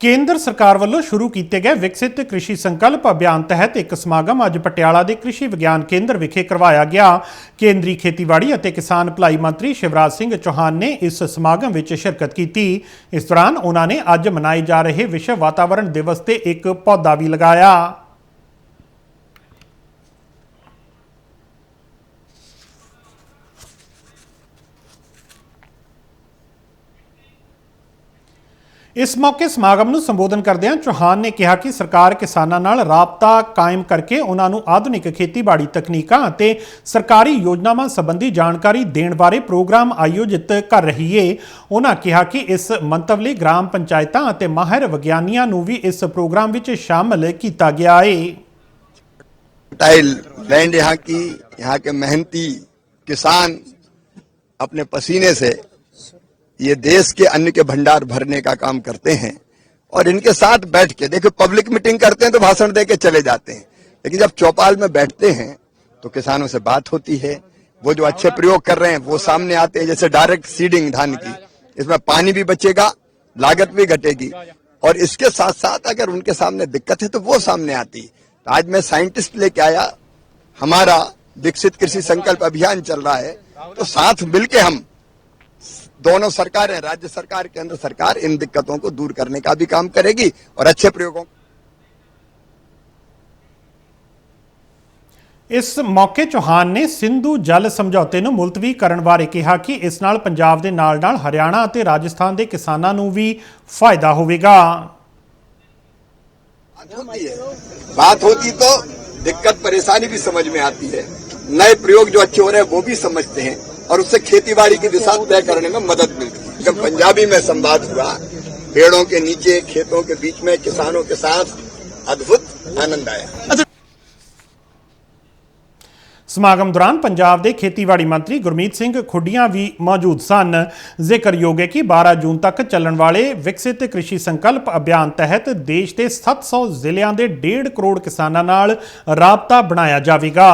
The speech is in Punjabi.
ਕੇਂਦਰ ਸਰਕਾਰ ਵੱਲੋਂ ਸ਼ੁਰੂ ਕੀਤੇ ਗਏ ਵਿਕਸਿਤ ਕ੍ਰਿਸ਼ੀ ਸੰਕਲਪ ਅਭਿਆਨ ਤਹਿਤ ਇੱਕ ਸਮਾਗਮ ਅੱਜ ਪਟਿਆਲਾ ਦੇ ਕ੍ਰਿਸ਼ੀ ਵਿਗਿਆਨ ਕੇਂਦਰ ਵਿਖੇ ਕਰਵਾਇਆ ਗਿਆ। ਕੇਂਦਰੀ ਖੇਤੀਬਾੜੀ ਅਤੇ ਕਿਸਾਨ ਭਲਾਈ ਮੰਤਰੀ ਸ਼ਿਵਰਾਜ ਸਿੰਘ ਚੌਹਾਨ ਨੇ ਇਸ ਸਮਾਗਮ ਵਿੱਚ ਸ਼ਿਰਕਤ ਕੀਤੀ। ਇਸ ਦੌਰਾਨ ਉਹਨਾਂ ਨੇ ਅੱਜ ਮਨਾਏ ਜਾ ਰਹੇ ਵਿਸ਼ਵ ਵਾਤਾਵਰਣ ਦਿਵਸ ਤੇ ਇੱਕ ਪੌਦਾ ਵੀ ਲਗਾਇਆ। ਇਸ ਮੌਕੇ ਸਮਾਗਮ ਨੂੰ ਸੰਬੋਧਨ ਕਰਦਿਆਂ ਚੌਹਾਨ ਨੇ ਕਿਹਾ ਕਿ ਸਰਕਾਰ ਕਿਸਾਨਾਂ ਨਾਲ ਰਾਬਤਾ ਕਾਇਮ ਕਰਕੇ ਉਹਨਾਂ ਨੂੰ ਆਧੁਨਿਕ ਖੇਤੀਬਾੜੀ ਤਕਨੀਕਾਂ ਅਤੇ ਸਰਕਾਰੀ ਯੋਜਨਾਵਾਂ ਸੰਬੰਧੀ ਜਾਣਕਾਰੀ ਦੇਣ ਬਾਰੇ ਪ੍ਰੋਗਰਾਮ ਆਯੋਜਿਤ ਕਰ ਰਹੀ ਹੈ ਉਹਨਾਂ ਕਿਹਾ ਕਿ ਇਸ ਮੰਤਵ ਲਈ ਗ੍ਰਾਮ ਪੰਚਾਇਤਾਂ ਅਤੇ ਮਾਹਿਰ ਵਿਗਿਆਨੀਆਂ ਨੂੰ ਵੀ ਇਸ ਪ੍ਰੋਗਰਾਮ ਵਿੱਚ ਸ਼ਾਮਲ ਕੀਤਾ ਗਿਆ ਹੈ टाइल लैंड यहाँ की यहाँ के मेहनती किसान अपने पसीने से ये देश के अन्न के भंडार भरने का काम करते हैं और इनके साथ बैठ के, देखो पब्लिक मीटिंग करते हैं तो भाषण दे के चले जाते हैं। लेकिन जब चौपाल में बैठते हैं तो किसानों से बात होती है। वो जो अच्छे प्रयोग कर रहे हैं, वो सामने आते हैं, जैसे डायरेक्ट सीडिंग धान की। इसमें पानी भी बचेगा, लागत भी घटेगी। और इसके साथ साथ अगर उनके सामने दिक्कत है तो वो सामने आती तो आज मैं साइंटिस्ट लेके आया, हमारा विकसित कृषि संकल्प अभियान चल रहा है। तो साथ मिलके हम दोनों सरकारें राज्य सरकार केंद्र सरकार इन दिक्कतों को दूर करने का भी काम करेगी और अच्छे प्रयोगों ਇਸ ਮੌਕੇ ਚੌਹਾਨ ਨੇ ਸਿੰਧੂ ਜਲ ਸਮਝੌਤੇ ਨੂੰ ਮੁਲਤਵੀ ਕਰਨ ਬਾਰੇ ਕਿਹਾ ਕਿ ਇਸ ਨਾਲ ਪੰਜਾਬ ਦੇ ਨਾਲ-ਨਾਲ ਹਰਿਆਣਾ ਅਤੇ ਰਾਜਸਥਾਨ ਦੇ ਕਿਸਾਨਾਂ ਨੂੰ ਵੀ ਫਾਇਦਾ ਹੋਵੇਗਾ बात होती है बात होती तो दिक्कत परेशानी भी समझ में आती है नए प्रयोग जो अच्छे हो रहे हैं वो भी समझते हैं और उससे खेती की दिशा तय करने में मदद मिलती है जब पंजाबी में संवाद हुआ पेड़ों के नीचे खेतों के बीच में किसानों के साथ अद्भुत आनंद आया ਸਮਾਗਮ ਦੌਰਾਨ ਪੰਜਾਬ ਦੇ ਖੇਤੀਬਾੜੀ ਮੰਤਰੀ ਗੁਰਮੀਤ ਸਿੰਘ ਖੁੱਡੀਆਂ ਵੀ ਮੌਜੂਦ ਸਨ ਜ਼ਿਕਰਯੋਗ ਹੈ ਕਿ 12 ਜੂਨ ਤੱਕ ਚੱਲਣ ਵਾਲੇ ਵਿਕਸਿਤ ਕ੍ਰਿਸ਼ੀ ਸੰਕਲਪ ਅਭਿਆਨ ਤਹਿਤ ਦੇਸ਼ ਦੇ 700 ਜ਼ਿਲ੍ਹਿਆਂ ਦੇ 1.5 ਕਰੋੜ ਕਿਸਾਨਾਂ ਨਾਲ ਰਾਬਤਾ ਬਣਾਇਆ ਜਾਵੇਗਾ